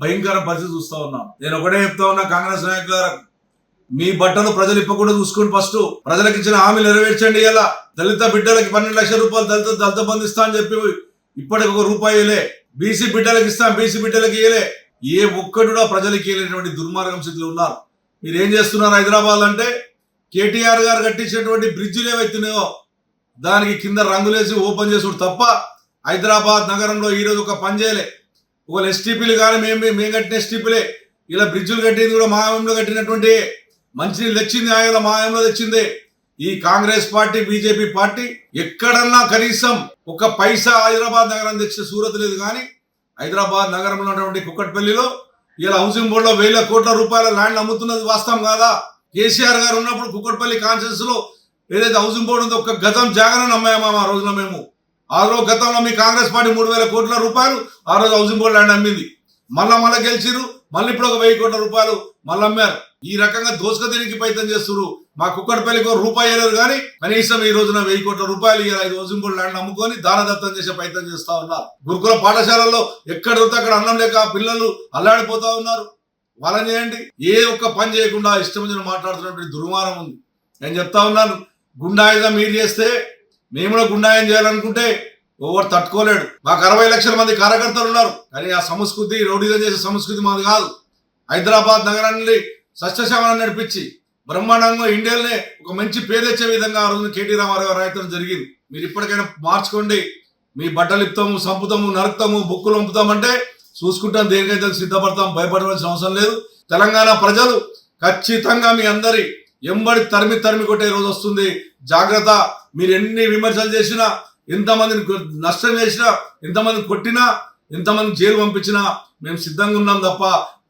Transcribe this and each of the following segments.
భయంకర పరిస్థితి చూస్తా ఉన్నాం. నేను ఒకటే చెప్తా ఉన్నా కాంగ్రెస్ నాయకులారా మీ బట్టలు ప్రజలు ఇప్పకుండా చూసుకోండి ఫస్ట్ ప్రజలకు ఇచ్చిన హామీ నెరవేర్చండి ఇలా. దళిత బిడ్డలకి పన్నెండు లక్షల రూపాయలు దళిత దళిత బంధిస్తా అని చెప్పి ఇప్పటికి ఒక రూపాయి ఇలే బీసీ బిడ్డలకు ఇస్తాం బీసీ బిడ్డలకి ఇయలే ఏ ఒక్కడు కూడా ప్రజలకి ఇయలేటువంటి దుర్మార్గం స్థితిలో ఉన్నారు. మీరు ఏం చేస్తున్నారు హైదరాబాద్ అంటే కేటీఆర్ గారు కట్టించినటువంటి బ్రిడ్జిలు ఏవైతున్నాయో దానికి కింద రంగులేసి ఓపెన్ చేసుడు తప్ప హైదరాబాద్ నగరంలో ఈరోజు ఒక పని చేయలే. ఒక ఎస్టీపీలు కానీ మేము మేము కట్టిన ఎస్టీపీలే ఇలా బ్రిడ్జులు కట్టింది కూడా మాయంలో కట్టినటువంటి మంచినీళ్ళు తెచ్చింది ఆయన మాయంలో తెచ్చింది. ఈ కాంగ్రెస్ పార్టీ బీజేపీ పార్టీ ఎక్కడన్నా కనీసం ఒక పైసా హైదరాబాద్ నగరం తెచ్చిన సూరత్ లేదు కానీ హైదరాబాద్ నగరంలో ఉన్నటువంటి కుక్కట్పల్లిలో ఇలా హౌసింగ్ బోర్డులో వేల కోట్ల రూపాయల ల్యాండ్ అమ్ముతున్నది వాస్తవం కాదా? కేసీఆర్ గారు ఉన్నప్పుడు కుక్కట్పల్లి కాన్షియస్లో ఏదైతే హౌసింగ్ బోర్డు ఉందో ఒక గతం జాగరణ అమ్మాయమా ఆ రోజున మేము? ఆ రోజు గతంలో మీ కాంగ్రెస్ పార్టీ మూడు వేల కోట్ల రూపాయలు ఆ రోజు హౌసింగ్ బోర్డు ల్యాండ్ అమ్మింది. మళ్ళా మళ్ళా గెలిచిరు మళ్ళీ ఇప్పుడు ఒక వెయ్యి కోట్ల రూపాయలు మళ్ళీ అమ్మారు. ఈ రకంగా దోసుక దీనికి ప్రయత్నం చేస్తున్నారు మా కుక్కడపల్లికి రూపాయి వేయలేరు కానీ కనీసం ఈ రోజున వెయ్యి కోట్ల రూపాయలు ఇలా ఐదు హౌసింగ్ బోర్డు ల్యాండ్ అమ్ముకొని దానదత్తం చేసే ప్రయత్నం చేస్తా ఉన్నారు. గురుకుల పాఠశాలల్లో ఎక్కడ అక్కడ అన్నం లేక పిల్లలు అల్లాడిపోతా ఉన్నారు. వాళ్ళని చేయండి. ఏ ఒక్క పని చేయకుండా ఇష్టం వచ్చిన మాట్లాడుతున్నటువంటి దుర్మానం ఉంది. నేను చెప్తా ఉన్నాను. గుండాయిగా మీరు చేస్తే మేము కూడా గుండాయం చేయాలనుకుంటే ఎవరు తట్టుకోలేడు. మాకు అరవై లక్షల మంది కార్యకర్తలు ఉన్నారు. కానీ ఆ సంస్కృతి రౌడీజం చేసే సంస్కృతి మాది కాదు. హైదరాబాద్ నగరాన్ని సస్యశామనం నడిపించి బ్రహ్మాండంగా ఇండియాలోనే ఒక మంచి పేరు తెచ్చే విధంగా ఆ రోజున కేటీ రామారావు గారు రాయటం జరిగింది. మీరు ఇప్పటికైనా మార్చుకోండి. మీ బట్టలు ఇప్తాము సంపుతాము నరుకుతాము బుక్కులు పంపుతామంటే చూసుకుంటాం దేనికైతే సిద్ధపడతాం భయపడవలసిన అవసరం లేదు. తెలంగాణ ప్రజలు ఖచ్చితంగా మీ అందరి ఎంబడి తరిమి తరిమి కొట్టే రోజు వస్తుంది. జాగ్రత్త. మీరు ఎన్ని విమర్శలు చేసినా ఎంతమందిని నష్టం చేసినా ఎంతమందిని కొట్టినా ఎంతమంది జైలు పంపించినా మేము సిద్ధంగా ఉన్నాం తప్ప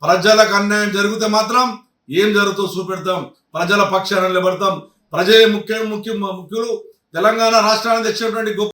ప్రజలకు అన్యాయం జరిగితే మాత్రం ఏం జరుగుతుందో చూపెడతాం. ప్రజల పక్షాన నిలబడతాం. ప్రజలే ముఖ్య ముఖ్య ముఖ్యులు. తెలంగాణ రాష్ట్రానికి తెచ్చినటువంటి గొప్ప